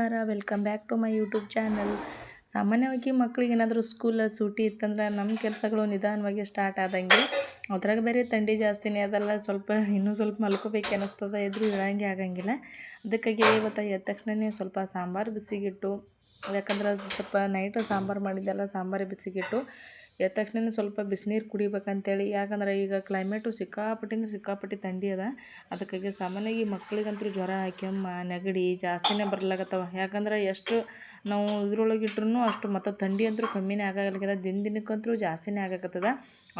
ನಮಸ್ಕಾರ. Welcome back to my YouTube channel ಸಾಮಾನ್ಯವಾಗಿ ಮಕ್ಳಿಗೆ ಏನಾದರೂ ಸ್ಕೂಲ್ ಸೂಟಿ ಇತ್ತಂದ್ರೆ ನಮ್ಮ ಕೆಲಸಗಳು ನಿಧಾನವಾಗಿ ಸ್ಟಾರ್ಟ್ ಆದಂಗೆ. ಅದ್ರಾಗ ಬೇರೆ ಥಂಡಿ ಜಾಸ್ತಿನೇ ಅದೆಲ್ಲ ಸ್ವಲ್ಪ ಇನ್ನೂ ಸ್ವಲ್ಪ ಮಲ್ಕೋಬೇಕು ಅನ್ನಿಸ್ತದೆ. ಎದುರು ಇರೋಂಗೆ ಆಗಂಗಿಲ್ಲ. ಅದಕ್ಕಾಗಿ ಇವತ್ತು ಎದ್ದ ತಕ್ಷಣನೇ ಸ್ವಲ್ಪ ಸಾಂಬಾರು ಬಿಸಿಗಿಟ್ಟು, ಯಾಕಂದ್ರೆ ಸ್ವಲ್ಪ ನೈಟು ಸಾಂಬಾರು ಮಾಡಿದ್ದೆಲ್ಲ ಸಾಂಬಾರು ಬಿಸಿಗಿಟ್ಟು ಎದ್ದ ತಕ್ಷಣ ಸ್ವಲ್ಪ ಬಿಸಿನೀರು ಕುಡಿಬೇಕಂತೇಳಿ. ಯಾಕಂದ್ರೆ ಈಗ ಕ್ಲೈಮೇಟು ಸಿಕ್ಕಾಪಟ್ಟಿ ಅಂದ್ರೆ ಸಿಕ್ಕಾಪಟ್ಟಿ ಥಂಡಿ ಅದ. ಅದಕ್ಕಾಗಿ ಸಾಮಾನ್ಯವಾಗಿ ಮಕ್ಳಿಗಂತೂ ಜ್ವರ, ಕೆಮ್ಮ, ನೆಗಡಿ ಜಾಸ್ತಿನೇ ಬರ್ಲಾಗತ್ತವ ಯಾಕಂದ್ರೆ ಎಷ್ಟು ನಾವು ಇದ್ರೊಳಗೆ ಇಟ್ರೂ ಅಷ್ಟು ಮತ್ತು ಥಂಡಿ ಅಂತೂ ಕಮ್ಮಿನೇ ಆಗಾಗಲಿಕ್ಕಿದೆ ದಿನ ದಿನಕ್ಕಂತೂ ಜಾಸ್ತಿನೇ ಆಗಕತ್ತದ.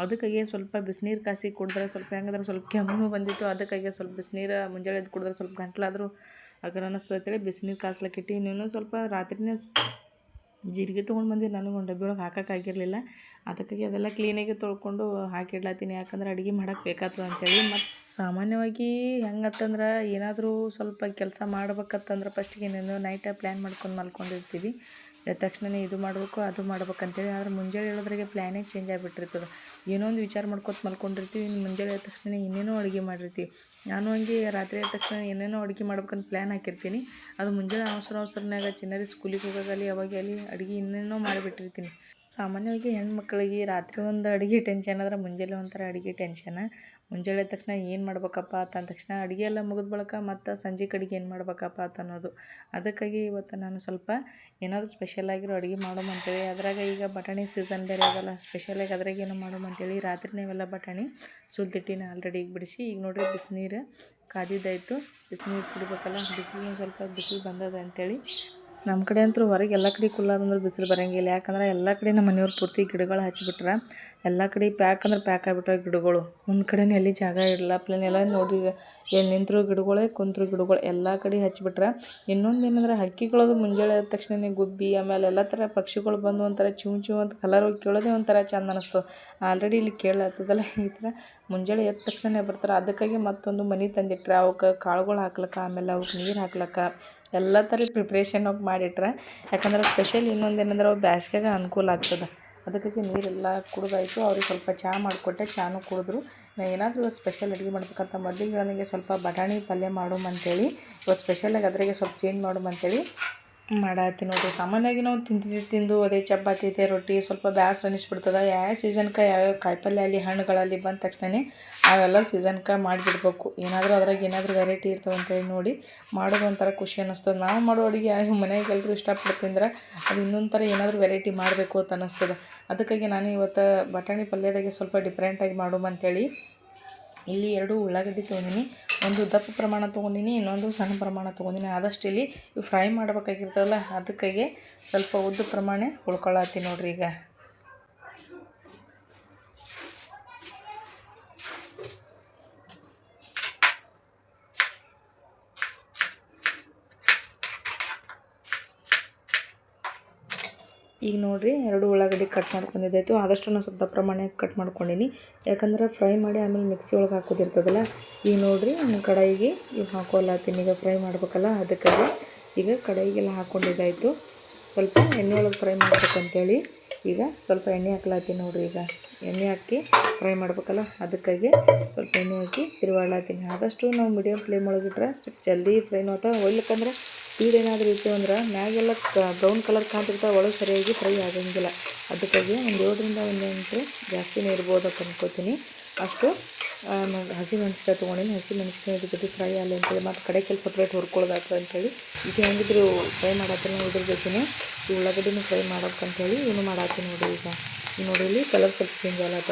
ಅದಕ್ಕಾಗಿ ಸ್ವಲ್ಪ ಬಿಸಿನೀರು ಕಾಸಿ ಕುಡಿದ್ರೆ ಸ್ವಲ್ಪ ಹೆಂಗಂದ್ರೆ ಸ್ವಲ್ಪ ಕೆಮ್ಮು ಬಂದಿತ್ತು. ಅದಕ್ಕಾಗಿ ಸ್ವಲ್ಪ ಬಿಸಿನೀರು ಮುಂಜಾನೆ ಎದ್ದು ಕುಡಿದ್ರೆ ಸ್ವಲ್ಪ ಗಂಟ್ಲಾದರೂ ಅಗರ ಅನ್ನಿಸ್ತದೆ ಅಂತೇಳಿ ಬಿಸಿನೀರು ಕಾಸ್ಲಕ್ಕಿಟ್ಟು ಇನ್ನೂ ಸ್ವಲ್ಪ ರಾತ್ರಿನೇ ಜೀರಿಗೆ ತೊಗೊಂಡು ಬಂದಿರಿ ನನಗೆ ಒಂದು ಡಬ್ಬಿ ಒಳಗೆ ಹಾಕೋಕ್ಕಾಗಿರಲಿಲ್ಲ. ಅದಕ್ಕಾಗಿ ಅದೆಲ್ಲ ಕ್ಲೀನಾಗಿ ತೊಳ್ಕೊಂಡು ಹಾಕಿಡ್ಲತ್ತೀನಿ ಯಾಕಂದ್ರೆ ಅಡುಗೆ ಮಾಡೋಕೆ ಬೇಕಾಗ್ತದೆ ಅಂತೇಳಿ. ಮತ್ತು ಸಾಮಾನ್ಯವಾಗಿ ಹೆಂಗತ್ತಂದ್ರೆ ಏನಾದರೂ ಸ್ವಲ್ಪ ಕೆಲಸ ಮಾಡ್ಬೇಕತ್ತಂದ್ರೆ ಫಸ್ಟಿಗೆ ಏನೇನೋ ನೈಟ ಪ್ಲ್ಯಾನ್ ಮಾಡ್ಕೊಂಡು ಮಲ್ಕೊಂಡಿರ್ತೀವಿ. ಎದ್ದ ತಕ್ಷಣನೇ ಇದು ಮಾಡಬೇಕು, ಅದು ಮಾಡ್ಬೇಕಂತೇಳಿ. ಆದ್ರೆ ಮುಂಜಾನೆ ಹೇಳೋದ್ರಾಗೆ ಪ್ಲ್ಯಾನೇ ಚೇಂಜ್ ಆಗಿಬಿಟ್ಟಿರ್ತದೆ. ಏನೋ ಒಂದು ವಿಚಾರ ಮಾಡ್ಕೊತ ಮಲ್ಕೊಂಡಿರ್ತೀವಿ, ಇನ್ನು ಮುಂಜಾನೆ ಎದ್ದ ತಕ್ಷಣ ಇನ್ನೇನೋ ಅಡುಗೆ ಮಾಡಿರ್ತೀವಿ. ನಾನು ಹಂಗೆ ರಾತ್ರಿ ಎದ್ದ ತಕ್ಷಣ ಏನೇನೋ ಅಡುಗೆ ಮಾಡ್ಬೇಕಂತ ಪ್ಲ್ಯಾನ್ ಹಾಕಿರ್ತೀನಿ. ಅದು ಮುಂಜಾನೆ ಅವಸರ ಅವಸರನಾಗ ಚಿನ್ನರಿ ಸ್ಕೂಲಿಗೆ ಹೋಗೋದಾಗಲಿ ಅಲ್ಲಿ ಅಡುಗೆ ಇನ್ನೇನೋ ಮಾಡಿಬಿಟ್ಟಿರ್ತೀನಿ. ಸಾಮಾನ್ಯವಾಗಿ ಹೆಣ್ಮಕ್ಳಿಗೆ ರಾತ್ರಿ ಒಂದು ಅಡುಗೆ ಟೆನ್ಷನ್ ಆದ್ರೆ ಮುಂಜಾನೆ ಒಂಥರ ಅಡುಗೆ ಟೆನ್ಷನ್ ಮುಂಜಾನೆ ತಕ್ಷಣ ಏನು ಮಾಡ್ಬೇಕಪ್ಪ ಅಂತ ಅಂದ ತಕ್ಷಣ ಅಡುಗೆ ಎಲ್ಲ ಮುಗಿದ ಬಳಿಕ ಮತ್ತು ಸಂಜೆ ಕಡೆಗೆ ಏನು ಮಾಡ್ಬೇಕಪ್ಪ ಅಂತ ಅನ್ನೋದು. ಅದಕ್ಕಾಗಿ ಇವತ್ತು ನಾನು ಸ್ವಲ್ಪ ಏನಾದರೂ ಸ್ಪೆಷಲ್ ಆಗಿರೋ ಅಡುಗೆ ಅಂತೇಳಿ. ಅದ್ರಾಗ ಈಗ ಬಟಾಣಿ ಸೀಸನ್ ಬೇರೆ ಅದಲ್ಲ. ಸ್ಪೆಷಲಾಗಿ ಅದ್ರಾಗ ಏನು ಮಾಡೋಮಂತೇಳಿ ರಾತ್ರಿ ನೀವೆಲ್ಲ ಬಟಾಣಿ ಸುಲ್ತಿಟ್ಟಿನ ಆಲ್ರೆಡಿ ಈಗ ಬಿಡಿಸಿ. ಈಗ ನೋಡಿರಿ ಬಿಸಿನೀರು ಕಾದಿದ್ದಾಯಿತು ಬಿಸಿನೀರು ಕುಡಿಬೇಕಲ್ಲ. ಬಿಸಿಲು ಸ್ವಲ್ಪ ಬಿಸಿಲು ಬಂದದ ಅಂತೇಳಿ ನಮ್ಮ ಕಡೆ ಅಂತೂ ಹೊರಗೆ ಎಲ್ಲ ಕಡೆ ಕುಲ್ಲಾದಂದ್ರೆ ಬಿಸಿಲು ಬರೋಂಗಿಲ್ಲ. ಯಾಕಂದ್ರೆ ಎಲ್ಲ ಕಡೆ ನಮ್ಮ ಮನೆಯವ್ರು ಪೂರ್ತಿ ಗಿಡಗಳು ಹಚ್ಚಿಬಿಟ್ರೆ ಎಲ್ಲ ಕಡೆ ಪ್ಯಾಕ್ ಅಂದ್ರೆ ಪ್ಯಾಕ್ ಆಗಿಬಿಟ್ರೆ ಗಿಡಗಳು. ಒಂದು ಕಡೆನೇ ಎಲ್ಲಿ ಜಾಗ ಇರಲ್ಲ ಪ್ಲೇನ್ ಎಲ್ಲ ನೋಡಿ ಎಲ್ಲಿ ನಿಂತರೂ ಗಿಡಗಳೇ, ಕುಂತರು ಗಿಡಗಳು ಎಲ್ಲ ಕಡೆ ಹಚ್ಚಿಬಿಟ್ರೆ ಇನ್ನೊಂದು ಏನಂದ್ರೆ ಹಕ್ಕಿಗಳದು ಮುಂಜಾನೆ ಎದ್ದ ತಕ್ಷಣ ಗುಬ್ಬಿ, ಆಮೇಲೆ ಎಲ್ಲ ಥರ ಪಕ್ಷಿಗಳು ಬಂದು ಒಂಥರ ಚಿವ್ ಚೂ ಅಂತ ಕಲರ್ ಕೇಳೋದೇ ಒಂಥರ ಚಂದ ಅನ್ನಿಸ್ತು ಆಲ್ರೆಡಿ ಇಲ್ಲಿ ಕೇಳತ್ತದಲ್ಲ ಈ ಥರ ಮುಂಜಾನೆ ಎದ್ದ ತಕ್ಷಣ ಬರ್ತಾರೆ. ಅದಕ್ಕಾಗಿ ಮತ್ತೊಂದು ಮನೆ ತಂದಿಟ್ರೆ. ಅವಕ್ಕೆ ಕಾಳುಗಳು ಹಾಕ್ಲಕ್ಕ, ಆಮೇಲೆ ಅವಕ್ಕೆ ನೀರು ಹಾಕ್ಲಕ್ಕ. ಎಲ್ಲ ಥರ ಪ್ರಿಪ್ರೇಷನ್ ಹೋಗಿ ಮಾಡಿಟ್ರೆ, ಯಾಕಂದ್ರೆ ಸ್ಪೆಷಲ್ ಇನ್ನೊಂದು ಏನಂದ್ರೆ ಅವು ಬ್ಯಾಸ್ಗೆಗೆ ಅನುಕೂಲ ಆಗ್ತದೆ. ಅದಕ್ಕಾಗಿ ನೀರೆಲ್ಲ ಕುಡಿದಾಯ್ತು, ಅವ್ರಿಗೆ ಸ್ವಲ್ಪ ಚಹಾ ಮಾಡಿಕೊಟ್ಟೆ ಚಹಾನು ಕುಡಿದ್ರು. ನಾ ಏನಾದರೂ ಸ್ಪೆಷಲ್ ಅಡುಗೆ ಮಾಡ್ಬೇಕಂತ ಮೊದಲಿಗೆ ನನಗೆ ಸ್ವಲ್ಪ ಬಟಾಣಿ ಪಲ್ಯ ಮಾಡೋಮಂತೇಳಿ ಇವತ್ತು ಸ್ಪೆಷಲಾಗಿ ಅದ್ರಾಗೆ ಸ್ವಲ್ಪ ಚೇಂಜ್ ಮಾಡೋಮ್ ಅಂತೇಳಿ ಮಾಡತ್ತೀನಿ ನೋಡಿರಿ. ಸಾಮಾನ್ಯವಾಗಿ ನಾವು ತಿಂತಿದ್ದು ತಿಂದು ಅದೇ ಚಪಾತಿ ಇದೆ ರೊಟ್ಟಿ ಸ್ವಲ್ಪ ಬ್ಯಾಸ್ರ ಅನ್ನಿಸ್ಬಿಡ್ತದೆ ಯಾವ ಸೀಸನ್ಗೆ ಯಾವ್ಯಾವ ಕಾಯಿಪಲ್ಯ ಅಲ್ಲಿ ಹಣ್ಣುಗಳಲ್ಲಿ ಬಂದ ತಕ್ಷಣ ಅವೆಲ್ಲ ಸೀಸನ್ಗೆ ಮಾಡಿಬಿಡ್ಬೇಕು. ಏನಾದರೂ ಅದ್ರಾಗ ಏನಾದರೂ ವೆರೈಟಿ ಇರ್ತವೆ ಅಂತೇಳಿ ನೋಡಿ ಮಾಡೋದು ಒಂಥರ ಖುಷಿ ಅನ್ನಿಸ್ತದೆ ನಾವು ಮಾಡೋ ಅಡುಗೆ ಮನೆಗೆ ಎಲ್ಲರೂ ಇಷ್ಟಪಟ್ಟು ತಿಂದ್ರೆ ಅದು ಇನ್ನೊಂದು ಥರ ಏನಾದರೂ ವೆರೈಟಿ ಮಾಡಬೇಕು ಅಂತ ಅನ್ನಿಸ್ತದೆ ಅದಕ್ಕಾಗಿ ನಾನು ಇವತ್ತು ಬಟಾಣಿ ಪಲ್ಯದಾಗೆ ಸ್ವಲ್ಪ ಡಿಫ್ರೆಂಟಾಗಿ ಮಾಡೋಮಂತೇಳಿ ಇಲ್ಲಿ ಎರಡು ಉಳ್ಳಾಗಡ್ಡಿ ತೊಗೊಂಡಿನಿ. ಒಂದು ದಪ್ಪ ಪ್ರಮಾಣ ತೊಗೊಂಡಿನಿ, ಇನ್ನೊಂದು ಸಣ್ಣ ಪ್ರಮಾಣ ತೊಗೊಂಡಿನಿ. ಆದಷ್ಟು ಇಲ್ಲಿ ಫ್ರೈ ಮಾಡ್ಬೇಕಾಗಿರ್ತದಲ್ಲ, ಅದಕ್ಕಾಗಿ ಸ್ವಲ್ಪ ಉದ್ದ ಪ್ರಮಾಣ ಉಳ್ಕೊಳ್ಳತ್ತೀನಿ ನೋಡಿರಿ ಈಗ. ಈಗ ನೋಡಿರಿ ಎರಡು ಉಳ್ಳಾಗಡ್ಡಿ ಕಟ್ ಮಾಡ್ಕೊಂಡಿದ್ದಾಯಿತು. ಆದಷ್ಟು ನಾನು ಸ್ವಲ್ಪ ಪ್ರಮಾಣ ಕಟ್ ಮಾಡ್ಕೊಂಡಿನಿ. ಯಾಕಂದ್ರೆ ಫ್ರೈ ಮಾಡಿ ಆಮೇಲೆ ಮಿಕ್ಸಿ ಒಳಗೆ ಹಾಕೋದಿರ್ತದಲ್ಲ, ಈಗ ನೋಡಿರಿ ಕಡಾಯಿಗೆ ಈಗ ಹಾಕೋಲ್ಲತ್ತೀನಿ ಈಗ ಫ್ರೈ ಮಾಡ್ಬೇಕಲ್ಲ ಅದಕ್ಕಾಗಿ ಈಗ ಕಡಾಯಿಗೆಲ್ಲ ಹಾಕ್ಕೊಂಡಿದ್ದಾಯಿತು ಸ್ವಲ್ಪ ಎಣ್ಣೆ ಒಳಗೆ ಫ್ರೈ ಮಾಡ್ಬೇಕಂತೇಳಿ ಈಗ ಸ್ವಲ್ಪ ಎಣ್ಣೆ ಹಾಕ್ಲತ್ತೀನಿ ನೋಡಿರಿ ಈಗ. ಎಣ್ಣೆ ಹಾಕಿ ಫ್ರೈ ಮಾಡ್ಬೇಕಲ್ಲ, ಅದಕ್ಕಾಗಿ ಸ್ವಲ್ಪ ಎಣ್ಣೆ ಹಾಕಿ ತಿರುವಾಡ್ಲಾತೀನಿ ಆದಷ್ಟು ನಾವು ಮೀಡಿಯಮ್ ಫ್ಲೇಮ್ ಒಳಗಿಟ್ರೆ ಸ್ವಲ್ಪ ಜಲ್ದಿ ಫ್ರೈನೂ ಆತ ಒಯ್ಲಿಕ್ಕಂದ್ರೆ ಏನಾದರೂ ಇತ್ತು ಅಂದ್ರೆ ಮ್ಯಾಗೆಲ್ಲ ಬ್ರೌನ್ ಕಲರ್ ಕಾಣ್ತಿರ್ತಾವೆ ಒಳಗೆ ಸರಿಯಾಗಿ ಫ್ರೈ ಆಗೋಂಗಿಲ್ಲ. ಅದಕ್ಕಾಗಿ ಒಂದು ಏಳರಿಂದ ಒಂದು ಎಂಟು ಜಾಸ್ತಿನೇ ಅಂತ ಅನ್ಕೋತೀನಿ. ಅಷ್ಟು ಹಸಿ ಮೆಣಸಿನ್ಕಾಯಿ ತೊಗೊಂಡಿನಿ. ಹಸಿ ಮೆಣಸಿನ್ಕಾಯಿ ಜೊತೆ ಫ್ರೈ ಆಗಲಿ ಅಂತೇಳಿ ಮತ್ತು ಕಡೆ ಕೆಲಸ ಸಪ್ರೇಟ್ ಹುರ್ಕೊಳ್ಬೇಕು ಅಂತೇಳಿ ಈಗ ಹೆಂಗಿದ್ರು ಫ್ರೈ ಮಾಡತ್ತೀನಿ ಇದ್ರ ಜೊತೆನೇ. ಈ ಉಳ್ಳಾಗಡ್ಡಿನೂ ಫ್ರೈ ಮಾಡೋಕ್ಕಂತೇಳಿ ಇವನು ಮಾಡತ್ತೀನಿ ನೋಡಿ ಈಗ. ಈಗ ನೋಡಿ ಇಲ್ಲಿ ಕಲರ್ ಸ್ವಲ್ಪ ಚೇಂಜ್ ಆಗತ್ತ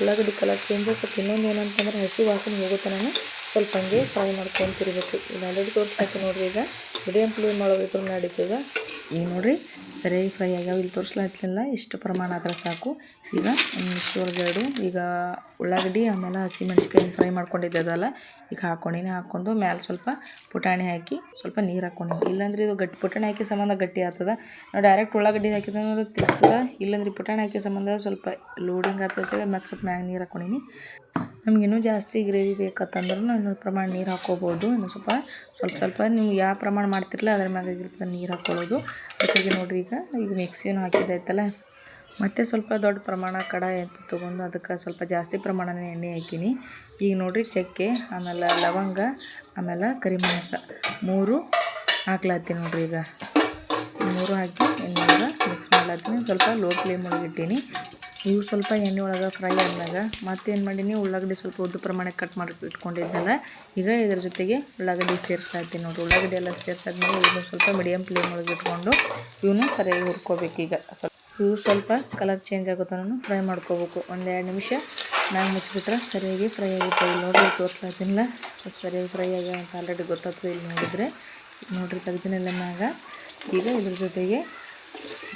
ಉಳ್ಳಾಗಡ್ಡಿ ಕಲರ್ ಚೇಂಜ್ ಸ್ವಲ್ಪ ಇನ್ನೊಂದು ಏನಂತಂದ್ರೆ ಹಸಿ ವಾಸನೆ ಹೋಗುತ್ತೆ ನಾನು. ಸ್ವಲ್ಪ ಹಂಗೆ ಫ್ರೈ ಮಾಡ್ಕೊತಿರ್ಬೇಕು. ಈಗ ಆಲ್ರೆಡಿ ತೋರಿಸ್ಬೇಕು ನೋಡಿರಿ ಈಗ. ಮೀಡಿಯಮ್ ಫ್ಲೇಮ್ ಮಾಡಬೇಕು ನಡೀತದೆ ಈಗ. ನೋಡಿರಿ, ಸರಿಯಾಗಿ ಫ್ರೈ ಆಗ್ಯಾವ. ಇಲ್ಲಿ ತೋರಿಸ್ಲಾತ್ಲಿಲ್ಲ ಇಷ್ಟು ಪ್ರಮಾಣ ಆದರೆ ಸಾಕು. ಈಗ ಮಿಕ್ಸಿ ಒಳಗಡೆ ಈಗ ಉಳ್ಳಾಗಡ್ಡಿ, ಆಮೇಲೆ ಹಸಿಮೆಣ್ಸಿಕಾಯಿ ಫ್ರೈ ಮಾಡ್ಕೊಂಡಿದ್ದದಲ್ಲ ಈಗ ಹಾಕ್ಕೊಂಡಿನಿ ಹಾಕ್ಕೊಂಡು ಮ್ಯಾಲೆ ಸ್ವಲ್ಪ ಪುಟಾಣಿ ಹಾಕಿ ಸ್ವಲ್ಪ ನೀರು ಹಾಕ್ಕೊಂಡಿನಿ ಇಲ್ಲಾಂದ್ರೆ ಇದು ಗಟ್ಟಿ, ಪುಟಾಣಿ ಹಾಕಿ ಸಂಬಂಧ ಗಟ್ಟಿ ಆಗ್ತದೆ. ನಾವು ಡೈರೆಕ್ಟ್ ಉಳ್ಳಾಗಡ್ಡಿ ಹಾಕಿದ್ರೆ ತಿರ್ತದ ಇಲ್ಲಾಂದ್ರೆ ಪುಟಾಣಿ ಹಾಕಿ ಸಂಬಂಧ ಸ್ವಲ್ಪ ಲೋಡಿಂಗ್ ಆಗ್ತದೆ ಮತ್ತು ಸ್ವಲ್ಪ ಮ್ಯಾಗ ನೀರು ಹಾಕ್ಕೊಂಡಿನಿ ನಮ್ಗೆ ಇನ್ನೂ ಜಾಸ್ತಿ ಗ್ರೇವಿ ಬೇಕಂತಂದ್ರೂ ಇನ್ನೊಂದು ಪ್ರಮಾಣ ನೀರು ಹಾಕ್ಕೋಬೋದು ಇನ್ನು ಸ್ವಲ್ಪ ಸ್ವಲ್ಪ ಸ್ವಲ್ಪ ನೀವು ಯಾವ ಪ್ರಮಾಣ ಮಾಡ್ತಿರಲ್ಲ ಅದ್ರ ಮ್ಯಾಗ ಇರ್ತದೆ ನೀರು ಹಾಕ್ಕೊಳ್ಳೋದು ಅದಕ್ಕೆ ನೋಡಿರಿ ಈಗ ಈಗ ಮಿಕ್ಸಿನೂ ಹಾಕಿದ್ದಾಯ್ತಲ್ಲ. ಮತ್ತು ಸ್ವಲ್ಪ ದೊಡ್ಡ ಪ್ರಮಾಣ ಕಡಾಯಿ ಅಂತ ತೊಗೊಂಡು ಅದಕ್ಕೆ ಸ್ವಲ್ಪ ಜಾಸ್ತಿ ಪ್ರಮಾಣನೇ ಎಣ್ಣೆ ಹಾಕೀನಿ. ಈಗ ನೋಡಿರಿ ಚಕ್ಕೆ, ಆಮೇಲೆ ಲವಂಗ, ಆಮೇಲೆ ಕರಿಮೆಣಸ ಮೂರು ಹಾಕ್ಲತ್ತೀನಿ ನೋಡ್ರಿ ಈಗ. ಮೂರು ಹಾಕಿ ಎಣ್ಣೆಗ ಮಿಕ್ಸ್ ಮಾಡ್ಲತ್ತೀನಿ. ಸ್ವಲ್ಪ ಲೋ ಫ್ಲೇಮ್ ಒಳಗೆ ಇಟ್ಟೀನಿ. ಇವು ಸ್ವಲ್ಪ ಎಣ್ಣೆ ಒಳಗೆ ಫ್ರೈ ಆದಾಗ ಮತ್ತೇನು ಮಾಡೀನಿ, ಉಳ್ಳಾಗಡ್ಡಿ ಸ್ವಲ್ಪ ಉದ್ದು ಪ್ರಮಾಣಕ್ಕೆ ಕಟ್ ಮಾಡಿ ಇಟ್ಕೊಂಡಿದ್ದೆಲ್ಲ ಈಗ ಇದ್ರ ಜೊತೆಗೆ ಉಳ್ಳಾಗಡ್ಡಿ ಸೇರಿಸ್ಲಾತೀನಿ ನೋಡಿರಿ. ಉಳ್ಳಾಗಡ್ಡಿ ಎಲ್ಲ ಸೇರಿಸಾದ್ಮೇಲೆ ಇವನು ಸ್ವಲ್ಪ ಮೀಡಿಯಮ್ ಫ್ಲೇಮ್ ಒಳಗೆ ಇಟ್ಕೊಂಡು ಇವನು ಸರಿಯಾಗಿ ಹುರ್ಕೋಬೇಕು ಈಗ ಸ್ವಲ್ಪ ಇವು ಸ್ವಲ್ಪ ಕಲರ್ ಚೇಂಜ್ ಆಗೋ ಥರನೂ ಫ್ರೈ ಮಾಡ್ಕೋಬೇಕು. ಒಂದು ಎರಡು ನಿಮಿಷ. ನಾನು ಮುಚ್ಚಿಬಿಟ್ರೆ ಸರಿಯಾಗಿ ಫ್ರೈ ಆಗುತ್ತೆ. ಇಲ್ಲಿ ನೋಡಿರಿ, ತೋರಿಸ್ತಾ ಇದ್ದಿಲ್ಲ ಸರಿಯಾಗಿ ಫ್ರೈ ಆಗ ಅಂತ ಆಲ್ರೆಡಿ ಗೊತ್ತಾಗ್ತದೆ ಇಲ್ಲಿ ನೋಡಿದರೆ. ನೋಡಿರಿ, ತೆಗ್ದಿನೆಲ್ಲ ಮ್ಯಾಗ ಈಗ ಇದ್ರ ಜೊತೆಗೆ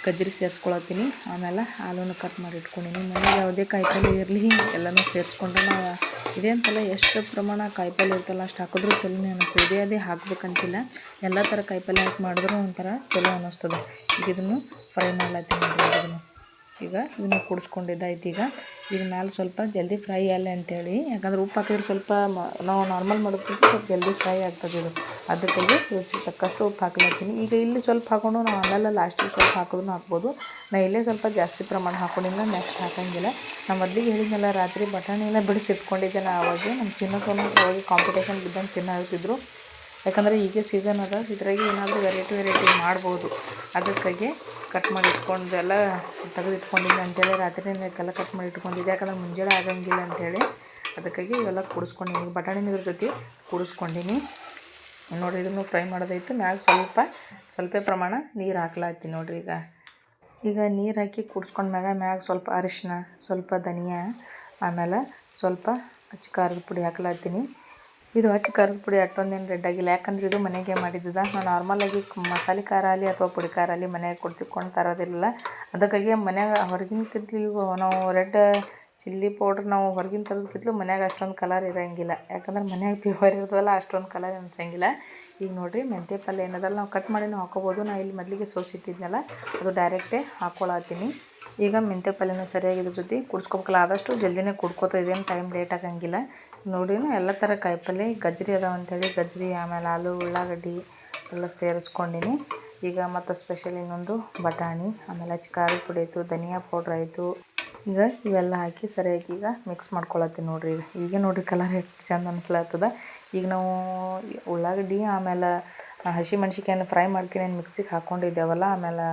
ಗಜ್ಜರಿ ಸೇರಿಸ್ಕೊಳತ್ತೀನಿ. ಆಮೇಲೆ ಹಾಲನ್ನು ಕಟ್ ಮಾಡಿ ಇಟ್ಕೊಂಡಿನಿ. ಮನೆಗೆ ಯಾವುದೇ ಪಲ್ಯ ಇರಲಿ, ಎಲ್ಲನೂ ಸೇರಿಸ್ಕೊಂಡು ನಾವು ಇದೇ ಅಂತಲ್ಲ ಎಷ್ಟು ಪ್ರಮಾಣ ಕಾಯಿಪಲ್ಲೆ ಇರ್ತಲ್ಲ, ಅಷ್ಟು ಹಾಕಿದ್ರೂ ಚಲೋನೇ ಅನ್ನಿಸ್ತದೆ. ಇದೇ ಅದೇ ಹಾಕ್ಬೇಕಂತಿಲ್ಲ. ಎಲ್ಲ ಥರ ಕಾಯಿಪಲ್ಲೆ ಹಾಕಿ ಮಾಡಿದ್ರೂ ಒಂಥರ ಚಲೋ ಅನ್ನಿಸ್ತದೆ. ಈಗ ಇದನ್ನು ಫ್ರೈ ಮಾಡ್ಲತ್ತೀನಿ ಇದನ್ನು. ಈಗ ಇದನ್ನು ಕುಡಿಸ್ಕೊಂಡಿದ್ದಾಯ್ತು ಈಗ. ಈಗ ಮ್ಯಾಲೆ ಸ್ವಲ್ಪ ಜಲ್ದಿ ಫ್ರೈ ಅಲ್ಲ ಅಂತೇಳಿ. ಯಾಕಂದ್ರೆ ಉಪ್ಪು ಹಾಕಿದ್ರೆ ಸ್ವಲ್ಪ ನಾವು ನಾರ್ಮಲ್ ಮಾಡೋದಕ್ಕಿಂತ ಸ್ವಲ್ಪ ಜಲ್ದಿ ಫ್ರೈ ಆಗ್ತದೆ ಇದು. ಅದಕ್ಕಾಗಿ ರುಚಿ ಉಪ್ಪು ಹಾಕ್ಲತ್ತೀನಿ. ಈಗ ಇಲ್ಲಿ ಸ್ವಲ್ಪ ಹಾಕೊಂಡು ನಾವು ಆಮೇಲೆ ಲಾಸ್ಟಿಗೆ ಸ್ವಲ್ಪ ಹಾಕಿದ್ರು ಹಾಕ್ಬೋದು. ನಾ ಇಲ್ಲೇ ಸ್ವಲ್ಪ ಜಾಸ್ತಿ ಪ್ರಮಾಣ ಹಾಕೊಂಡಿಲ್ಲ ನೆಕ್ಸ್ಟ್ ಹಾಕೋಂಗಿಲ್ಲ. ನಮ್ಮ ಮೊದಲಿಗೆ ಹೇಳಿದ್ನಲ್ಲ, ರಾತ್ರಿ ಬಟಾಣಿ ಎಲ್ಲ ಬಿಡಿಸಿ ಇಟ್ಕೊಂಡಿದ್ದೆ ನಾ ಅವಾಗೆ. ನಮ್ಮ ಚಿನ್ನ ಅವಾಗ ಕಾಂಪಿಟೇಷನ್ ಬಿದ್ದಂಗೆ ತಿನ್ನ ಹೇಳ್ತಿದ್ರು ಯಾಕಂದರೆ ಈಗ ಸೀಸನ್ ಅದ, ಇದ್ರಾಗೆ ಏನಾದರೂ ವೆರೈಟಿ ವೆರೈಟಿ ಮಾಡ್ಬೋದು. ಅದಕ್ಕಾಗಿ ಕಟ್ ಮಾಡಿ ಇಟ್ಕೊಂಡು, ಎಲ್ಲ ತೆಗೆದು ಇಟ್ಕೊಂಡಿದ್ದೆ ಅಂತೇಳಿ ರಾತ್ರಿ ಎಲ್ಲ ಕಟ್ ಮಾಡಿ ಇಟ್ಕೊಂಡಿದ್ದೆ. ಯಾಕಂದ್ರೆ ಮುಂಜಾನೆ ಆಗಂಗಿಲ್ಲ ಅಂಥೇಳಿ ಅದಕ್ಕಾಗಿ ಇವೆಲ್ಲ ಕೂಡಿಸ್ಕೊಂಡಿನಿ. ಬಟಾಣಿ ಇದ್ರ ಜೊತೆ ಕೂಡಿಸ್ಕೊಂಡಿನಿ. ನೋಡಿರಿ, ಇದನ್ನು ಫ್ರೈ ಮಾಡೋದೈತು. ಮ್ಯಾಗ ಸ್ವಲ್ಪ ಸ್ವಲ್ಪ ಪ್ರಮಾಣ ನೀರು ಹಾಕ್ಲಾತ್ತೀನಿ ನೋಡಿರಿ ಈಗ. ಈಗ ನೀರು ಹಾಕಿ ಕುಡ್ಸ್ಕೊಂಡ್ಮ್ಯಾಗ ಮ್ಯಾಗ ಸ್ವಲ್ಪ ಅರಿಶಿನ ಸ್ವಲ್ಪ ಧನಿಯಾ, ಆಮೇಲೆ ಸ್ವಲ್ಪ ಅಚ್ಚ ಖಾರದ ಪುಡಿ ಹಾಕ್ಲಾತ್ತೀನಿ. ಇದು ಹಚ್ಚಿ ಖಾರದ ಪುಡಿ ಅಷ್ಟೊಂದೇನು ರೆಡ್ ಆಗಿಲ್ಲ. ಯಾಕಂದ್ರೆ ಇದು ಮನೆಗೆ ಮಾಡಿದ್ದ. ನಾವು ನಾರ್ಮಲಾಗಿ ಮಸಾಲೆ ಖಾರ ಆಗಲಿ ಅಥವಾ ಪುಡಿ ಖಾರ ಆಗಲಿ ಮನೆಗೆ ಕೊಡ್ತಿಕೊಂಡು ತರೋದಿಲ್ಲ. ಅದಕ್ಕಾಗಿ ಮನ್ಯಾಗ ಹೊರಗಿನಕ್ಕಿಂತಲೂ ಇವು ನಾವು ರೆಡ್ ಚಿಲ್ಲಿ ಪೌಡ್ರ್ ನಾವು ಹೊರಗಿನ ತರೋದಕ್ಕಿಂತಲೂ ಮನ್ಯಾಗ ಅಷ್ಟೊಂದು ಕಲರ್ ಇರೋಂಗಿಲ್ಲ. ಯಾಕಂದ್ರೆ ಮನ್ಯಾಗ ಪ್ಯೂರ್ ಇರ್ತದಲ್ಲ, ಅಷ್ಟೊಂದು ಕಲರ್ ಅನ್ಸಂಗಿಲ್ಲ. ಈಗ ನೋಡಿರಿ ಮೆಂತ್ಯ ಪಲ್ಯ ಏನದಲ್ಲ ನಾವು ಕಟ್ ಮಾಡಿನೂ ಹಾಕೋಬೋದು. ನಾ ಇಲ್ಲಿ ಮೊದಲಿಗೆ ಸೋಸಿಟ್ಟಿದ್ನಲ್ಲ ಅದು ಡೈರೆಕ್ಟೇ ಹಾಕ್ಕೊಳತ್ತೀನಿ ಈಗ ಮೆಂತ್ಯ ಪಲ್ಯನೂ ಸರಿಯಾಗಿ ಇದ್ರ ಜೊತೆ ಕುಡ್ಸ್ಕೊಬೇಕಲ್ಲ, ಆದಷ್ಟು ಜಲ್ದಿನೇ ಕುಡ್ಕೋತಾ ಇದೇನು. ಟೈಮ್ ಲೇಟ್ ಆಗಂಗಿಲ್ಲ. ನೋಡಿ ಎಲ್ಲ ಥರ ಕಾಯಿಪಲ್ಲೆ ಗಜ್ರಿ ಅದಾವ ಅಂಥೇಳಿ ಗಜ್ರಿ ಆಮೇಲೆ ಆಲೂ, ಉಳ್ಳಾಗಡ್ಡಿ ಎಲ್ಲ ಸೇರಿಸ್ಕೊಂಡಿನಿ. ಈಗ ಮತ್ತು ಸ್ಪೆಷಲ್ ಇನ್ನೊಂದು ಬಟಾಣಿ, ಆಮೇಲೆ ಖಾರದ ಪುಡಿ ಆಯಿತು, ಧನಿಯಾ ಪೌಡ್ರ್ ಆಯಿತು. ಈಗ ಇವೆಲ್ಲ ಹಾಕಿ ಸರಿಯಾಗಿ ಈಗ ಮಿಕ್ಸ್ ಮಾಡ್ಕೊಳತ್ತೀನಿ ನೋಡ್ರಿ ಈಗ. ಈಗ ನೋಡಿರಿ ಕಲರ್ ಎಷ್ಟು ಚೆಂದ ಅನಿಸ್ಲತ್ತದ ಈಗ ನಾವು ಉಳ್ಳಾಗಡ್ಡಿ, ಆಮೇಲೆ ಹಸಿಮೆಣ್ಸಿಕಾಯನ್ನು ಫ್ರೈ ಮಾಡ್ಕೊಂಡು ಮಿಕ್ಸಿಗೆ ಹಾಕ್ಕೊಂಡಿದ್ದೇವಲ್ಲ ಆಮೇಲೆ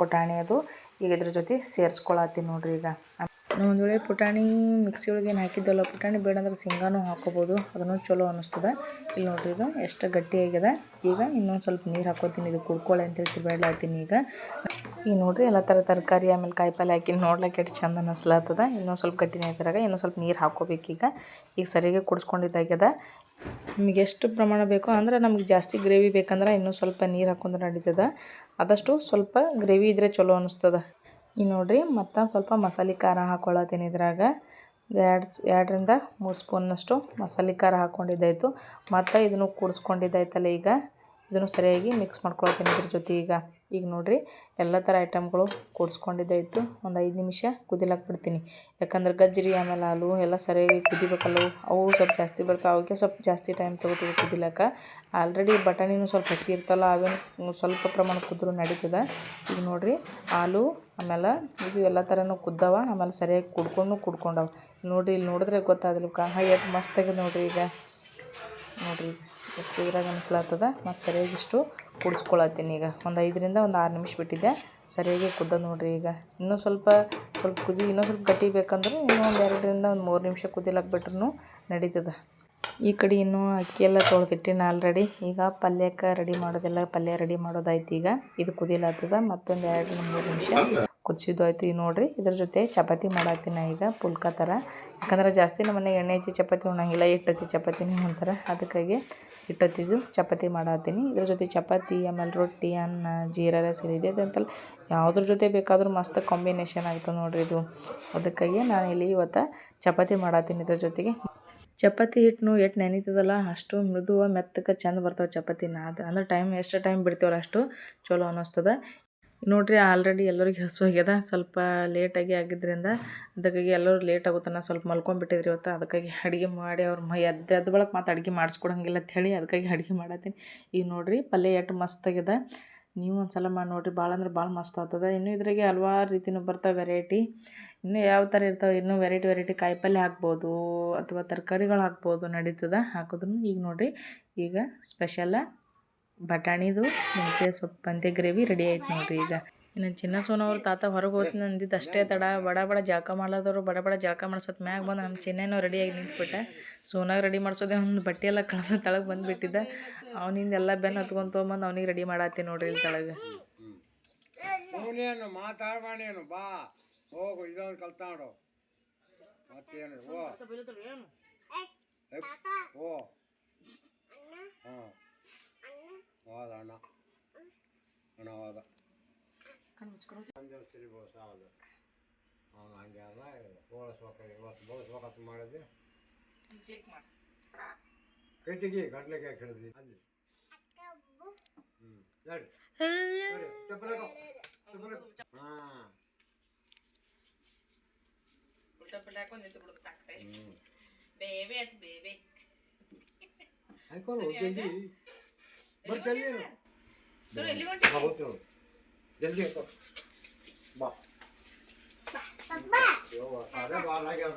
ಪುಟಾಣಿ ಅದು ಈಗ ಇದ್ರ ಜೊತೆ ಸೇರಿಸ್ಕೊಳತ್ತೀನಿ ನೋಡಿರಿ ಈಗ. ಒಂದು ವೇಳೆ ಪುಟಾಣಿ ಮಿಕ್ಸಿ ಒಳಗೆ ಏನು ಹಾಕಿದ್ದಲ್ಲ, ಪುಟಾಣಿ ಬೇಡ ಅಂದ್ರೆ ಶೇಂಗಾನೂ ಹಾಕೋಬೋದು ಅದನ್ನು ಚಲೋ ಅನ್ನಿಸ್ತದೆ. ಇಲ್ಲಿ ನೋಡ್ರಿ ಇದು ಎಷ್ಟು ಗಟ್ಟಿಯಾಗಿದೆ ಈಗ ಇನ್ನೊಂದು ಸ್ವಲ್ಪ ನೀರು ಹಾಕೋತೀನಿ. ಇದು ಕುಡ್ಕೊಳ್ಳಿ ಅಂತೇಳಿ ತಿರ್ಬೇಡ್ಲಾತೀನಿ ಈಗ. ಈಗ ನೋಡಿರಿ ಎಲ್ಲ ಥರ ತರಕಾರಿ, ಆಮೇಲೆ ಕಾಯಿಪಲ್ಲೆ ಹಾಕಿ ನೋಡ್ಲಿಕ್ಕೆ ಎಷ್ಟು ಚಂದ ಅನ್ನಿಸ್ಲಾತದ ಇನ್ನೊಂದು ಸ್ವಲ್ಪ ಗಟ್ಟಿನೇ ಇದ್ರಾಗ ಇನ್ನೊಂದು ಸ್ವಲ್ಪ ನೀರು ಹಾಕೋಬೇಕೀಗ ಈಗ. ಸರಿಯಾಗಿ ಕುಡಿಸ್ಕೊಂಡಿದ್ದಾಗ್ಯದ ನಿಮಗೆ ಎಷ್ಟು ಪ್ರಮಾಣ ಬೇಕೋ ಅಂದ್ರೆ ನಮ್ಗೆ ಜಾಸ್ತಿ ಗ್ರೇವಿ ಬೇಕಂದ್ರೆ ಇನ್ನೂ ಸ್ವಲ್ಪ ನೀರು ಹಾಕೊಂಡ್ರೆ ನಡೀತದೆ. ಆದಷ್ಟು ಸ್ವಲ್ಪ ಗ್ರೇವಿ ಇದ್ದರೆ ಚಲೋ ಅನ್ನಿಸ್ತದ. ಈಗ ನೋಡಿರಿ ಮತ್ತು ಸ್ವಲ್ಪ ಮಸಾಲೆ ಖಾರ ಹಾಕ್ಕೊಳತ್ತೀನಿ ಇದ್ರಾಗ. ಎರಡು ಎರಡರಿಂದ ಮೂರು ಸ್ಪೂನ್ನಷ್ಟು ಮಸಾಲೆ ಖಾರ ಹಾಕ್ಕೊಂಡಿದ್ದಾಯಿತು ಮತ್ತು ಇದನ್ನು ಕೂಡಿಸ್ಕೊಂಡಿದ್ದಾಯ್ತಲ್ಲ ಈಗ. ಇದನ್ನು ಸರಿಯಾಗಿ ಮಿಕ್ಸ್ ಮಾಡ್ಕೊಳ್ತೀನಿ ಇದ್ರ ಜೊತೆ ಈಗ. ಈಗ ನೋಡಿರಿ ಎಲ್ಲ ಥರ ಐಟಮ್ಗಳು ಕೂಡಿಸ್ಕೊಂಡಿದ್ದಾಯಿತು. ಒಂದು ಐದು ನಿಮಿಷ ಕುದಿಲಕ್ಕೆ ಬಿಡ್ತೀನಿ. ಯಾಕಂದ್ರೆ ಗಜ್ಜರಿ, ಆಮೇಲೆ ಹಾಲು ಎಲ್ಲ ಸರಿಯಾಗಿ ಕುದಿಬೇಕಲ್ಲ, ಅವು ಸ್ವಲ್ಪ ಜಾಸ್ತಿ ಬರ್ತಾವೆ. ಅವಕ್ಕೆ ಸ್ವಲ್ಪ ಜಾಸ್ತಿ ಟೈಮ್ ತೊಗೋತೀವಿ ಕುದಿಲಕ್ಕೆ. ಆಲ್ರೆಡಿ ಬಟಾಣಿನೂ ಸ್ವಲ್ಪ ಹಸಿ ಇರ್ತಲ್ಲ, ಅವೇನು ಸ್ವಲ್ಪ ಪ್ರಮಾಣ ಕುದ್ರು ನಡೀತದೆ. ಈಗ ನೋಡಿರಿ, ಹಾಲು, ಆಮೇಲೆ ಇದು ಎಲ್ಲ ಥರನೂ ಕುದ್ದವ, ಆಮೇಲೆ ಸರಿಯಾಗಿ ಕುಡ್ಕೊಂಡು ಕುಡ್ಕೊಂಡವ. ನೋಡಿರಿ, ಇಲ್ಲಿ ನೋಡಿದ್ರೆ ಗೊತ್ತಾದಲುಕ ಹಾಂ ಎಷ್ಟು ಮಸ್ತಾಗಿದೆ ನೋಡಿರಿ ಈಗ. ನೋಡಿರಿ ಇದ್ರಾಗ ಅನಿಸ್ಲಾತದ ಮತ್ತು ಸರಿಯಾಗಿ ಇಷ್ಟು ಕುಡಿಸ್ಕೊಳತ್ತೀನಿ ಈಗ. ಒಂದು ಐದರಿಂದ ಒಂದು ಆರು ನಿಮಿಷ ಬಿಟ್ಟಿದ್ದೆ. ಸರಿಯಾಗಿ ಕುದ್ದ ನೋಡಿರಿ ಈಗ. ಇನ್ನೂ ಸ್ವಲ್ಪ ಸ್ವಲ್ಪ ಕುದಿ, ಇನ್ನೂ ಸ್ವಲ್ಪ ಗಟ್ಟಿ ಬೇಕಂದ್ರೆ ಇನ್ನೂ ಒಂದು ಎರಡರಿಂದ ಒಂದು ಮೂರು ನಿಮಿಷ ಕುದಿಲಕ್ಕೆ ಬಿಟ್ರೂ ನಡೀತದೆ. ಈ ಕಡೆ ಇನ್ನೂ ಅಕ್ಕಿ ಎಲ್ಲ ತೊಳೆದಿಟ್ಟಿನ ಆಲ್ರೆಡಿ ಈಗ ಪಲ್ಯಕ್ಕೆ ರೆಡಿ ಮಾಡೋದೆಲ್ಲ. ಪಲ್ಯ ರೆಡಿ ಮಾಡೋದಾಯ್ತು ಈಗ. ಇದು ಕುದಿಲಾತದ ಮತ್ತೊಂದು ಎರಡು ಮೂರು ನಿಮಿಷ. ಕುದಿಸಿದ್ದು ಈಗ ನೋಡಿರಿ, ಇದ್ರ ಜೊತೆ ಚಪಾತಿ ಮಾಡತ್ತೀನಿ ಈಗ ಪುಲ್ಕ ಥರ ಯಾಕಂದ್ರೆ ಜಾಸ್ತಿ ನಮ್ಮ ಮನೆಗೆ ಎಣ್ಣೆ ಹಚ್ಚಿ ಚಪಾತಿ ಉಣ್ಣಂಗಿಲ್ಲ, ಹಿಟ್ಟು ಚಪಾತಿನೇ ಅಂತಾರೆ ಅದಕ್ಕಾಗಿ ಹಿಟ್ಟು ಚಪಾತಿ ಮಾಡತ್ತೀನಿ. ಇದ್ರ ಜೊತೆ ಚಪಾತಿ, ಆಮೇಲೆ ರೊಟ್ಟಿ, ಅನ್ನ, ಜೀರಾ ರೈಸ್ ಇದೆ. ಅಂತಲ್ಲ ಯಾವುದ್ರ ಜೊತೆ ಬೇಕಾದರೂ ಮಸ್ತ್ ಕಾಂಬಿನೇಷನ್ ಆಗ್ತದೆ ನೋಡಿರಿ ಇದು. ಅದಕ್ಕಾಗಿ ನಾನು ಇಲ್ಲಿ ಇವತ್ತು ಚಪಾತಿ ಮಾಡತ್ತೀನಿ ಇದ್ರ ಜೊತೆಗೆ. ಚಪಾತಿ ಹಿಟ್ಟು ಎಷ್ಟು ನೆನೀತದಲ್ಲ, ಅಷ್ಟು ಮೃದುವ ಮೆತ್ತಕ್ಕೆ ಚಂದ ಬರ್ತಾವೆ ಚಪಾತಿ ಅದು ಅಂದ್ರೆ ಟೈಮ್ ಎಷ್ಟು ಟೈಮ್ ಬಿಡ್ತೀವಲ್ಲ ಅಷ್ಟು ಚಲೋ ಅನ್ನಿಸ್ತದ ನೋಡಿರಿ ಆಲ್ರೆಡಿ ಎಲ್ಲರಿಗೆ ಹಸುವಾಗ್ಯದ ಸ್ವಲ್ಪ ಲೇಟಾಗಿ ಆಗಿದ್ದರಿಂದ ಅದಕ್ಕಾಗಿ ಎಲ್ಲರೂ ಲೇಟ್ ಆಗುತ್ತಾನ ಸ್ವಲ್ಪ ಮಲ್ಕೊಂಡ್ಬಿಟ್ಟಿದ್ರಿ ಇವತ್ತು. ಅದಕ್ಕಾಗಿ ಅಡುಗೆ ಮಾಡಿ ಅವ್ರ ಮೈ ಎದ್ದು ಎದ್ದ ಬಳಕ ಮತ್ತು ಅಡುಗೆ ಮಾಡಿಸ್ಕೊಡಂಗಿಲ್ಲ ಹೇಳಿ ಅದಕ್ಕಾಗಿ ಅಡುಗೆ ಮಾಡತ್ತೀನಿ. ಈಗ ನೋಡಿರಿ ಪಲ್ಯ ಎಷ್ಟು ಮಸ್ತಾಗಿದೆ ನೀವು ಒಂದು ಸಲ ಮಾಡಿ ನೋಡಿರಿ. ಭಾಳ ಅಂದ್ರೆ ಭಾಳ ಮಸ್ತ್ ಆಗ್ತದೆ. ಇನ್ನೂ ಇದ್ರಾಗೆ ಹಲ್ವಾರು ರೀತಿನೂ ಬರ್ತಾವೆ ವೆರೈಟಿ ಇನ್ನೂ ಯಾವ ಥರ ಇರ್ತಾವೆ? ಇನ್ನೂ ವೆರೈಟಿ ವೆರೈಟಿ ಕಾಯಿಪಲ್ಯ ಹಾಕ್ಬೋದು ಅಥವಾ ತರಕಾರಿಗಳು ಹಾಕ್ಬೋದು ನಡೀತದೆ. ಹಾಕೋದ್ರೂ ಈಗ ನೋಡಿರಿ. ಈಗ ಸ್ಪೆಷಲ ಬಟಾಣಿದು ಮೆಂತ್ಯ ಸೊಪ್ಪು ಮೆಂತ್ಯ ಗ್ರೇವಿ ರೆಡಿ ಆಯ್ತು ನೋಡಿರಿ ಈಗ. ಇನ್ನು ಚಿನ್ನ ಸೋನವ್ರ ತಾತ ಹೊರಗೆ ಹೋಗ್ತೀನಿ ಅಂದಿದ್ದು ಅಷ್ಟೇ ತಡ. ಬಡ ಬಡ ಜಳಕ ಮಾಡ್ಲಾದವರು ಬಡ ಬಡ ಜಳಕ ಮಾಡ್ಸತ್ ಮ್ಯಾಗ ಬಂದು ನಮ್ಮ ಚಿನ್ನೇನೋ ರೆಡಿಯಾಗಿ ನಿಂತ್ಬಿಟ್ಟೆ. ಸೋನಾಗ ರೆಡಿ ಮಾಡ್ಸೋದೆ ಒಂದು ಬಟ್ಟೆ ಎಲ್ಲ ಕಳೆದ ತಳಗೆ ಬಂದುಬಿಟ್ಟಿದ್ದ. ಅವನಿಂದ ಎಲ್ಲ ಬೆನ್ನು ಹತ್ಕೊಂತ ಬಂದು ಅವನಿಗೆ ರೆಡಿ ಮಾಡತ್ತಿ ನೋಡ್ರಿ ಇಲ್ಲಿ ತಳಗೆ. ಮಾತಾಡ್ಬೇಡೇನು ಬಾ. ಹೋಗು ಇದೊಂದು ಕಲ್ತಾಡು ಮತ್ತೇನು ಓ. ಓ. ಹಾಂ. ಹೋದ ಅಣ್ಣ ಅಣ್ಣ ಹೋದ ಸಂಜೆ ತಿರುಗಿ ಸಾಲದು ಅವನು ಹಂಗೆ ಅದ ಬೋಳಿಸ್ಬೇಕು ಇವತ್ತು ಬೋಳಿಸ್ಬೇಕಂತ ಮಾಡಿದ್ದೆ ಕೈ ತೆಗಿ ಗಂಟ್ಲಿಗೆ ಹಿಡಿದ್ವಿ ಅಲ್ಲಿ ಹ್ಞೂ ನಡಿ ನಡಿ ಚಪ್ಪಲ್ ಹಾಕೋ ಚಪ್ಪಲ್ ಹಾಕೋ ಹಾಂ ಹ್ಞೂ ಬೇಬೆ ಆಯ್ತು ಬೇಬೆ ಹಾಕೊಂಡು ಜಲ್ದಿ ಬರ್ತ ಎಲ್ಲಿ ಬಾ ಹೋಗ್ತೇವೆ ಜಲ್ದಿ ಹಾಕೋ ಬಾ ಯವ್ವ, ಅದೇ ಬಾಲ್ ಆಗ್ಯಾವ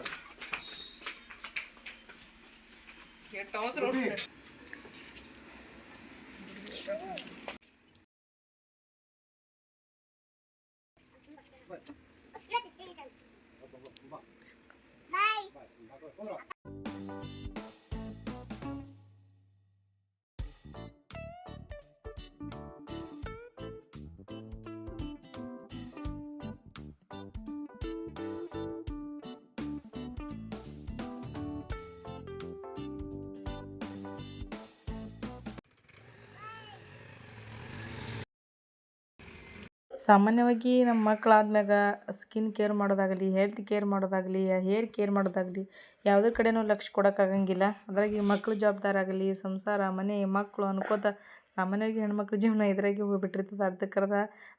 ಸಾಮಾನ್ಯವಾಗಿ ನಮ್ಮ ಮಕ್ಕಳಾದ್ಮ್ಯಾಗ ಸ್ಕಿನ್ ಕೇರ್ ಮಾಡೋದಾಗಲಿ ಹೆಲ್ತ್ ಕೇರ್ ಮಾಡೋದಾಗಲಿ ಹೇರ್ ಕೇರ್ ಮಾಡೋದಾಗಲಿ ಯಾವುದ್ರ ಕಡೆನೂ ಲಕ್ಷ್ಯ ಕೊಡೋಕ್ಕಾಗಂಗಿಲ್ಲ ಅದ್ರಾಗ ಈ ಮಕ್ಳ ಜವಾಬ್ದಾರಾಗಲಿ ಸಂಸಾರ, ಮನೆ ಮಕ್ಕಳು ಅನ್ಕೋತ ಸಾಮಾನ್ಯವಾಗಿ ಹೆಣ್ಮಕ್ಳ ಜೀವನ ಇದ್ರಾಗೆ ಹೋಗ್ಬಿಟ್ಟಿರ್ತದೆ. ಅರ್ಧಕ್ಕರ್ಧ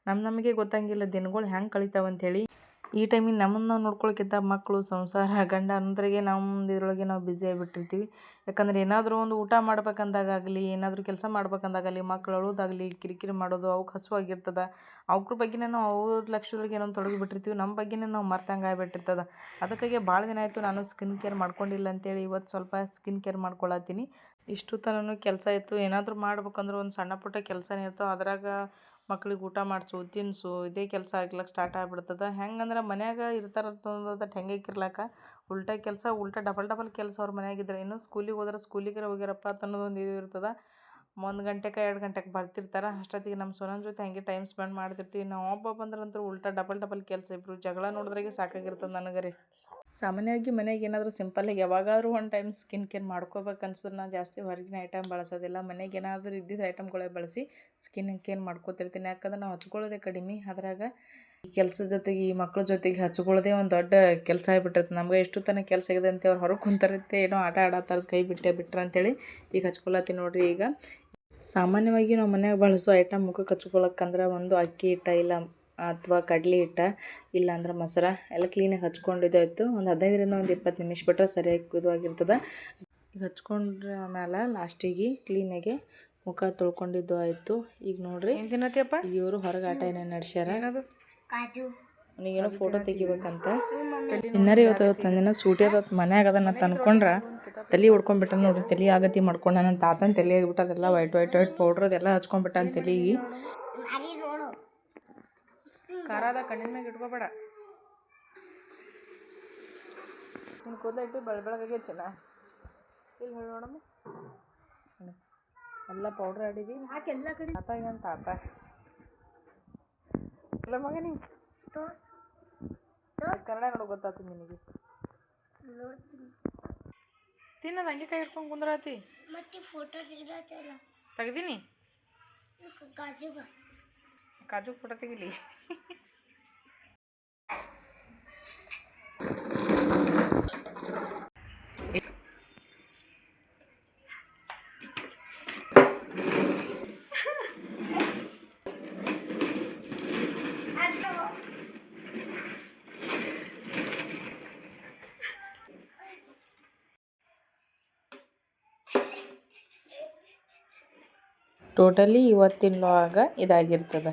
ನಮ್ಮ ನಮಗೆ ಗೊತ್ತಂಗಿಲ್ಲ ದಿನಗಳು ಹ್ಯಾಂಗೆ ಕಳಿತಾವೆ ಅಂಥೇಳಿ ಈ ಟೈಮಿಗೆ ನಮ್ಮನ್ನು ನಾವು ನೋಡ್ಕೊಳಕ್ಕಿಂತ ಮಕ್ಕಳು, ಸಂಸಾರ, ಗಂಡ ಅಂದ್ರಿಗೆ ನಮ್ಮ ಇದ್ರೊಳಗೆ ನಾವು ಬ್ಯುಸಿ ಆಗಿಬಿಟ್ಟಿರ್ತೀವಿ. ಯಾಕಂದ್ರೆ ಏನಾದರೂ ಒಂದು ಊಟ ಮಾಡ್ಬೇಕಂದಾಗಲಿ ಏನಾದರೂ ಕೆಲಸ ಮಾಡ್ಬೇಕಂದಾಗಲಿ ಮಕ್ಳು ಅಳೋದಾಗಲಿ, ಕಿರಿಕಿರಿ ಮಾಡೋದು ಅವಕ್ಕೆ ಹಸುವಾಗಿರ್ತದೆ ಅವ್ರ ಬಗ್ಗೆನೇ ನಾವು ಅವ್ರ ಲಕ್ಷದೊಳಗೆ ಏನೋ ತೊಡಗಿ ಬಿಟ್ಟಿರ್ತೀವಿ ನಮ್ಮ ಬಗ್ಗೆನೇ ನಾವು ಮರ್ತಂಗೆ ಆಗಿಬಿಟ್ಟಿರ್ತದೆ. ಅದಕ್ಕಾಗಿ ಭಾಳ ದಿನ ಆಯಿತು ನಾನು ಸ್ಕಿನ್ ಕೇರ್ ಮಾಡ್ಕೊಂಡಿಲ್ಲ ಅಂತೇಳಿ ಇವತ್ತು ಸ್ವಲ್ಪ ಸ್ಕಿನ್ ಕೇರ್ ಮಾಡ್ಕೊಳತ್ತೀನಿ. ಇಷ್ಟು ತನೂ ಕೆಲಸ ಇತ್ತು, ಏನಾದರೂ ಮಾಡ್ಬೇಕಂದ್ರೆ ಒಂದು ಸಣ್ಣ ಪುಟ್ಟ ಕೆಲಸನೇ ಇರ್ತಾವೆ. ಅದ್ರಾಗ ಮಕ್ಳಿಗೆ ಊಟ ಮಾಡಿಸು ತಿನ್ನಿಸು ಇದೇ ಕೆಲಸ ಆಗ್ಲಿಕ್ಕೆ ಸ್ಟಾರ್ಟ್ ಆಗ್ಬಿಡ್ತದೆ. ಹೆಂಗಂದ್ರೆ ಮನ್ಯಾಗ ಇರ್ತಾರಂತಂದ್ರೆ ಹೆಂಗೈಕಿರ್ಲಾಕ ಉಲ್ಟಾ ಕೆಲಸ, ಉಲ್ಟಾ ಡಬಲ್ ಡಬಲ್ ಕೆಲಸ ಅವ್ರ ಮನ್ಯಾಗಿದ್ರೆ ಇನ್ನು ಸ್ಕೂಲಿಗೆ ಹೋದ್ರೆ ಸ್ಕೂಲಿಗೆ ಹೋಗ್ಯಾರಪ್ಪ ಅಂತ ಅನ್ನೋದೊಂದು ಇದು ಇರ್ತದೆ. ಒಂದು ಗಂಟೆಗೆ ಎರಡು ಗಂಟೆಗೆ ಬರ್ತಿರ್ತಾರೆ. ಅಷ್ಟೊತ್ತಿಗೆ ನಮ್ಮ ಸೊನನ ಜೊತೆ ಹಂಗೆ ಟೈಮ್ ಸ್ಪೆಂಡ್ ಮಾಡ್ತಿರ್ತೀವಿ. ನಾವು ಒಬ್ಬ ಬಂದ್ರಂತೂ ಉಲ್ಟಾ ಡಬಲ್ ಡಬಲ್ ಕೆಲಸ. ಇಬ್ಬರು ಜಗಳ ನೋಡಿದ್ರಾಗೆ ಸಾಕಾಗಿರ್ತದೆ ನನಗೆ ರೀ ಸಾಮಾನ್ಯವಾಗಿ ಮನೆಗೆ ಏನಾದರೂ ಸಿಂಪಲ್ಲಾಗಿ ಯಾವಾಗಾದ್ರೂ ಒಂದು ಟೈಮ್ ಸ್ಕಿನ್ ಕೇರ್ ಮಾಡ್ಕೋಬೇಕು ಅನ್ಸಿದ್ರೆ ನಾನು ಜಾಸ್ತಿ ಹೊರಗಿನ ಐಟಮ್ ಬಳಸೋದಿಲ್ಲ. ಮನೆಗೆ ಏನಾದರೂ ಇದ್ದಿದ್ದು ಐಟಮ್ಗಳೇ ಬಳಸಿ ಸ್ಕಿನ್ ಕೇರ್ ಮಾಡ್ಕೋತಿರ್ತೀನಿ. ಯಾಕಂದ್ರೆ ನಾವು ಹಚ್ಕೊಳ್ಳೋದೇ ಕಡಿಮೆ. ಅದ್ರಾಗ ಕೆಲಸದ ಜೊತೆಗೆ ಈ ಮಕ್ಳ ಜೊತೆಗೆ ಹಚ್ಕೊಳ್ಳೋದೇ ಒಂದು ದೊಡ್ಡ ಕೆಲಸ ಆಗಿಬಿಟ್ಟಿರ್ತದೆ ನಮ್ಗೆ ಎಷ್ಟು ತನಕ ಕೆಲಸ ಆಗಿದೆ ಅಂತ ಅವ್ರು ಹೊರಗೆ ಕುಂತಾರತ್ತೆ. ಏನೋ ಆಟ ಆಡತ್ತಾರ ಕೈ ಬಿಟ್ಟೆ ಬಿಟ್ರೆ ಅಂತೇಳಿ ಈಗ ಹಚ್ಕೊಳತ್ತೀನಿ ನೋಡ್ರಿ ಈಗ. ಸಾಮಾನ್ಯವಾಗಿ ನಾವು ಮನ್ಯಾಗ ಬಳಸೋ ಐಟಮ್ ಮುಖಕ್ಕೆ ಹಚ್ಕೊಳಕ್ಕಂದ್ರೆ ಒಂದು ಅಕ್ಕಿ ಹಿಟ್ಟ ಇಲ್ಲ ಅಥವಾ ಕಡಲೆ ಹಿಟ್ಟ ಇಲ್ಲ ಅಂದ್ರೆ ಮೊಸರ ಎಲ್ಲ ಕ್ಲೀನಾಗಿ ಹಚ್ಕೊಂಡು ಇದಾಯ್ತು. ಒಂದು ಹದಿನೈದರಿಂದ ಒಂದು ಇಪ್ಪತ್ತು ನಿಮಿಷ ಬಿಟ್ಟರೆ ಸರಿಯಾಗಿ ಇದಾಗಿರ್ತದೆ. ಈಗ ಹಚ್ಕೊಂಡ್ರ ಮೇಲೆ ಲಾಸ್ಟಿಗೆ ಕ್ಲೀನಾಗೆ ಮುಖ ತೊಳ್ಕೊಂಡಿದ್ದು ಆಯಿತು. ಈಗ ನೋಡ್ರಿ ಏನು ತಿನ್ನತ್ತಿಯಪ್ಪ? ಇವರು ಹೊರಗೆ ಆಟ ಏನೇನು ನಡೆಸ್ಯಾರ? ಏನದು? ಅವನಿಗೇನೋ ಫೋಟೋ ತೆಗಿಬೇಕಂತ. ಇನ್ನರೇ ಇವತ್ತು ತಂದಿನ ಸೂಟಿ ಅದ ಮನ್ಯಾಗ ಅದನ್ನ ತಂದ್ಕೊಂಡ್ರೆ ತಲೆ ಹೊಡ್ಕೊಂಡ್ಬಿಟ್ಟ ನೋಡ್ರಿ ತಲೆ ಆಗತಿ ಮಾಡ್ಕೊಂಡ ನನ್ನ ತಾತನ ತಲೆ ಆಗಿಬಿಟ್ಟು ಅದೆಲ್ಲ ವೈಟ್ ವೈಟ್ ವೈಟ್ ಪೌಡ್ರ್ ಅದೆಲ್ಲ ಹಚ್ಕೊಂಡ್ಬಿಟ್ಟ ಅಂತ ತಲೆಗೆ. ಖಾರದ ಕಣ್ಣಿನ ಮ್ಯಾಗ ಇಟ್ಕೋಬೇಡ. ನಿನ್ನ ಕೂದಲ ಇಟ್ಟು ಬೆಳ ಬೆಳಗಾಗೆ ಚೆನ್ನ ಇಲ್ಲಿ ಹೇಳಿ ನೋಡಮ್ಮ. ಎಲ್ಲ ಪೌಡ್ರ್ ಆಡಿದಿ. ತಾತ ಏನು ತಾತ. ಇಲ್ಲ ಮಗನಿ. ಕನ್ನಡ ನೋಡು ಗೊತ್ತಾತು ನಿನಗೆ. ತಿನ್ನದ ಹಂಗೆ ಕೈ ಹಿಡ್ಕೊಂಡು ಕುಂದ್ರಾತಿ. ಮತ್ತೆ ಫೋಟೋ ತೆಗಿಲತ್ತಲ್ಲ ತೆಗ್ದೀನಿ? ಕಾಜುಗ. ಕಾಜು ಫೋಟೋ ತೆಗಿಲಿ. ಟೋಟಲಿ ಇವತ್ತಿನ ಲಾಗ ಇದಾಗಿರ್ತದೆ.